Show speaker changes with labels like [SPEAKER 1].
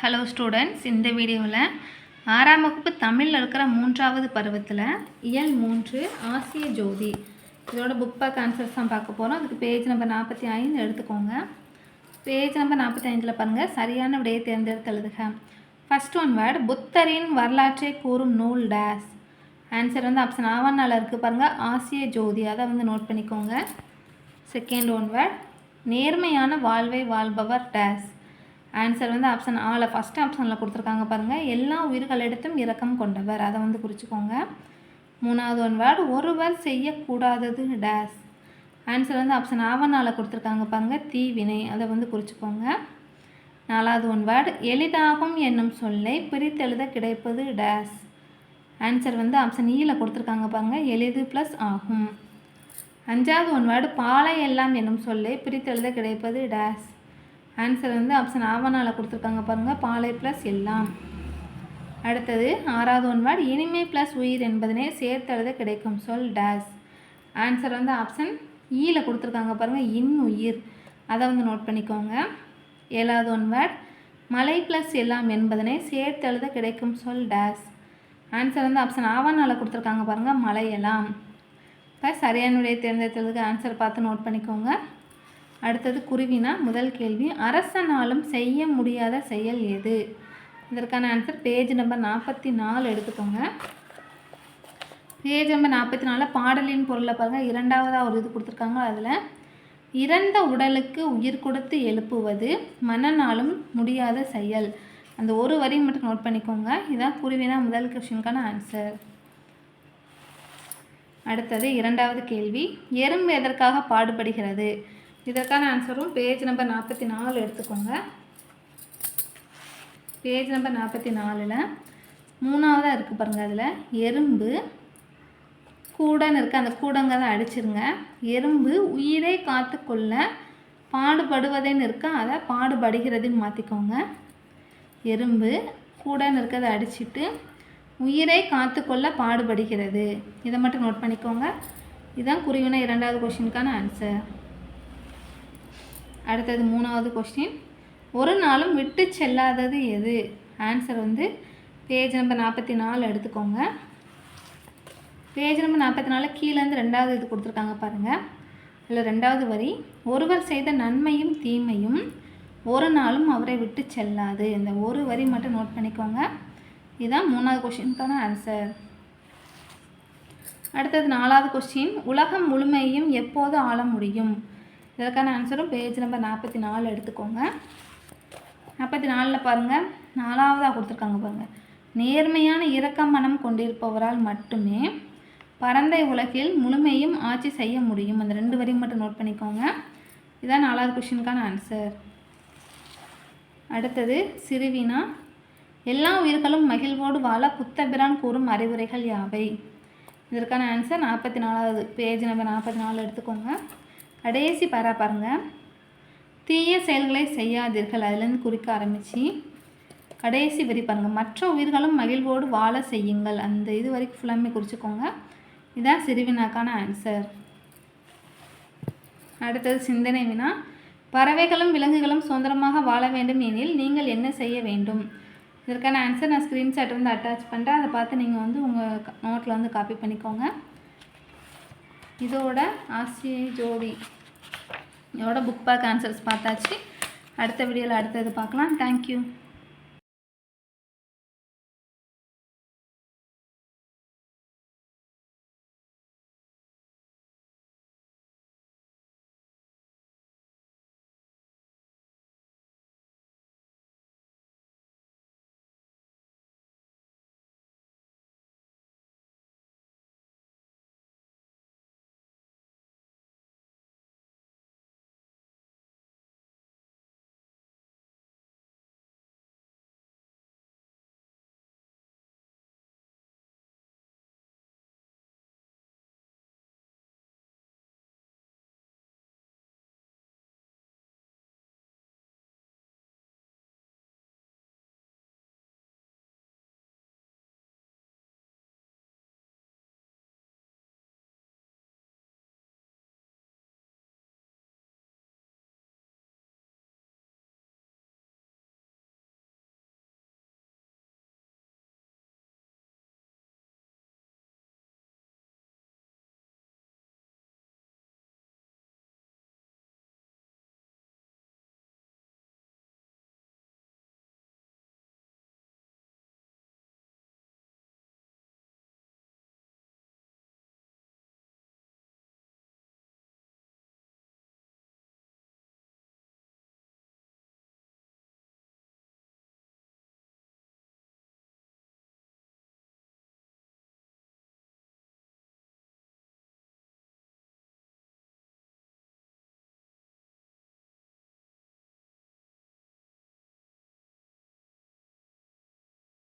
[SPEAKER 1] Hello students இந்த வீடியோவில் ஆறாம் வகுப்பு தமிழில் இருக்கிற மூன்றாவது பருவத்தில் இயல் மூன்று ஆசிய ஜோதி. இதோட புக் பேக் ஆன்சர்ஸ் தான் பார்க்க போகிறோம் அதுக்கு பேஜ் நம்பர் நாற்பத்தி ஐந்து எடுத்துக்கோங்க. பேஜ் நம்பர் நாற்பத்தி ஐந்தில் பாருங்கள் சரியான விடையை தேர்ந்தெடுத்து எழுதுக. ஃபர்ஸ்ட் ஒன் வேர்டு புத்தரின் வரலாற்றை கூறும் நூல் டேஸ் ஆன்சர் வந்து ஆப்ஷன் ஆவணால் இருக்குது பாருங்கள் ஆசிய ஜோதி. அதை வந்து நோட் பண்ணிக்கோங்க. செகண்ட் ஒன் வேர்ட் நேர்மையான வாழ்வை வாழ்பவர் டேஸ் ஆன்சர் வந்து ஆப்ஷன் ஆல ஃபஸ்ட் ஆப்ஷனில் கொடுத்துருக்காங்க பாருங்கள் எல்லா உயிர்களிடத்தும் இரக்கம் கொண்டவர். அதை வந்து குறிச்சிக்கோங்க மூணாவது ஒன் வேர்டு ஒருவர் செய்யக்கூடாதது டேஸ் ஆன்சர் வந்து ஆப்ஷன் ஆவனால் கொடுத்துருக்காங்க பாருங்கள் தீவினை. அதை வந்து குறிச்சிக்கோங்க நாலாவது ஒன் வேர்டு எளிதாகும் என்னும் சொல்லை பிரித்தெழுத கிடைப்பது டேஸ் ஆன்சர் வந்து ஆப்ஷன் ஈயில் e கொடுத்துருக்காங்க பாருங்கள் எளிது ப்ளஸ் ஆகும். அஞ்சாவது ஒன் வேர்டு பாலை எல்லாம் என்னும் சொல்லை பிரித்தெழுத கிடைப்பது டேஸ் ஆன்சர் வந்து ஆப்ஷன் ஆவணால் கொடுத்துருக்காங்க பாருங்கள் பாலை ப்ளஸ் எல்லாம். அடுத்தது ஆறாவது ஒன் வேர்டு இனிமை ப்ளஸ் உயிர் என்பதனை சேர்த்தெழுத கிடைக்கும் சொல் டேஸ் ஆன்சர் வந்து ஆப்ஷன் ஈயில் e கொடுத்துருக்காங்க பாருங்கள் இன் உயிர். அதை வந்து நோட் பண்ணிக்கோங்க. ஏழாவது ஒன் வேர்ட் மலை ப்ளஸ் எல்லாம் என்பதனை சேர்த்தெழுத கிடைக்கும் சொல் டேஸ் ஆன்சர் வந்து ஆப்ஷன் ஆவணால் கொடுத்துருக்காங்க பாருங்கள் மலையெல்லாம் இப்போ சரியான விடையை தேர்ந்தெடுத்ததுக்கு ஆன்சர் பார்த்து நோட் பண்ணிக்கோங்க. அடுத்தது குருவினா முதல் கேள்வி அரசனாலும் செய்ய முடியாத செயல் எது? இதற்கான ஆன்சர் பேஜ் நம்பர் நாற்பத்தி நாலு எடுத்துக்கோங்க. பேஜ் நம்பர் நாற்பத்தி நாலில் பாடலின் பொருளை பாருங்கள் இரண்டாவதாக ஒரு இது கொடுத்துருக்காங்க அதில். இறந்த உடலுக்கு உயிர் கொடுத்து எழுப்புவது மனநாளும் முடியாத செயல். அந்த ஒரு வரி மட்டும் நோட் பண்ணிக்கோங்க. இதான் குருவினா முதல் கொஷினுக்கான ஆன்சர் அடுத்தது இரண்டாவது கேள்வி எறும்பு எதற்காக பாடுபடுகிறது? இதற்கான ஆன்சரும் பேஜ் நம்பர் நாற்பத்தி நாலு எடுத்துக்கோங்க. பேஜ் நம்பர் நாற்பத்தி நாலில் மூணாவதாக இருக்குது பாருங்கள் அதில். எறும்பு கூடன்னு இருக்குது அந்த கூடங்க தான் அடிச்சிருங்க. எறும்பு உயிரை காத்துக்கொள்ள பாடுபடுவதேன்னு இருக்கா? அதை பாடுபடுகிறதுன்னு மாற்றிக்கோங்க எறும்பு கூடன்னு இருக்கிறத அடிச்சுட்டு உயிரை காத்துக்கொள்ள பாடுபடுகிறது. இதை மட்டும் நோட் பண்ணிக்கோங்க. இதுதான் குறிவின இரண்டாவது கொஷினுக்கான ஆன்சர் அடுத்தது மூணாவது கொஸ்டின் ஒரு நாளும் விட்டு செல்லாதது எது? ஆன்சர் வந்து பேஜ் நம்பர் நாற்பத்தி நாலு எடுத்துக்கோங்க. பேஜ் நம்பர் நாற்பத்தி நாலு கீழேருந்து ரெண்டாவது இது கொடுத்துருக்காங்க பாருங்கள் இதில் ரெண்டாவது வரி ஒருவர் செய்த நன்மையும் தீமையும் ஒரு நாளும் அவரை விட்டு செல்லாது. இந்த ஒரு வரி மட்டும் நோட் பண்ணிக்கோங்க. இதுதான் மூணாவது கொஷினுக்கான ஆன்சர் அடுத்தது நாலாவது கொஸ்டின் உலகம் முழுமையும் எப்போது ஆள முடியும்? இதற்கான ஆன்சரும் பேஜ் நம்பர் நாற்பத்தி நாலு எடுத்துக்கோங்க. நாற்பத்தி நாலில் பாருங்கள் நாலாவதாக கொடுத்துருக்காங்க பாருங்கள் நேர்மையான இரக்க மனம் கொண்டிருப்பவரால் மட்டுமே பரந்தை உலகில் முழுமையும் ஆட்சி செய்ய முடியும். அந்த ரெண்டு வரையும் மட்டும் நோட் பண்ணிக்கோங்க. இதுதான் நாலாவது கொஷினுக்கான ஆன்சர் அடுத்தது சிறுவினா எல்லா உயிர்களும் மகிழ்வோடு வாழ புத்தபிரான் கூறும் அறிவுரைகள் யாவை? இதற்கான ஆன்சர் நாற்பத்தி நாலாவது. பேஜ் நம்பர் நாற்பத்தி நாலு எடுத்துக்கோங்க. கடைசி பாரா பாருங்கள் தீய செயல்களை செய்யாதீர்கள். அதுலேருந்து குறிக்க ஆரம்பித்து கடைசி வரி பாருங்கள் மற்ற உயிர்களும் மகிழ்வோடு வாழ செய்யுங்கள். அந்த இது வரைக்கும் ஃபுல்லாமே குறிச்சிக்கோங்க. இதான் சிறுவினாக்கான ஆன்சர் அடுத்தது சிந்தனை வினா. பறவைகளும் விலங்குகளும் சுதந்திரமாக வாழ வேண்டும் எனில் நீங்கள் என்ன செய்ய வேண்டும்? இதற்கான ஆன்சர் நான் ஸ்க்ரீன்ஷாட் வந்து அட்டாச் பண்ணுறேன் அதை பார்த்து நீங்கள் வந்து உங்கள் நோட்டில் வந்து காப்பி பண்ணிக்கோங்க. இதோட ஆசிய ஜோடி இதோட புக் பேக் ஆன்சர்ஸ் பார்த்தாச்சு. அடுத்த வீடியோவில் அடுத்தது பார்க்கலாம். தேங்க்யூ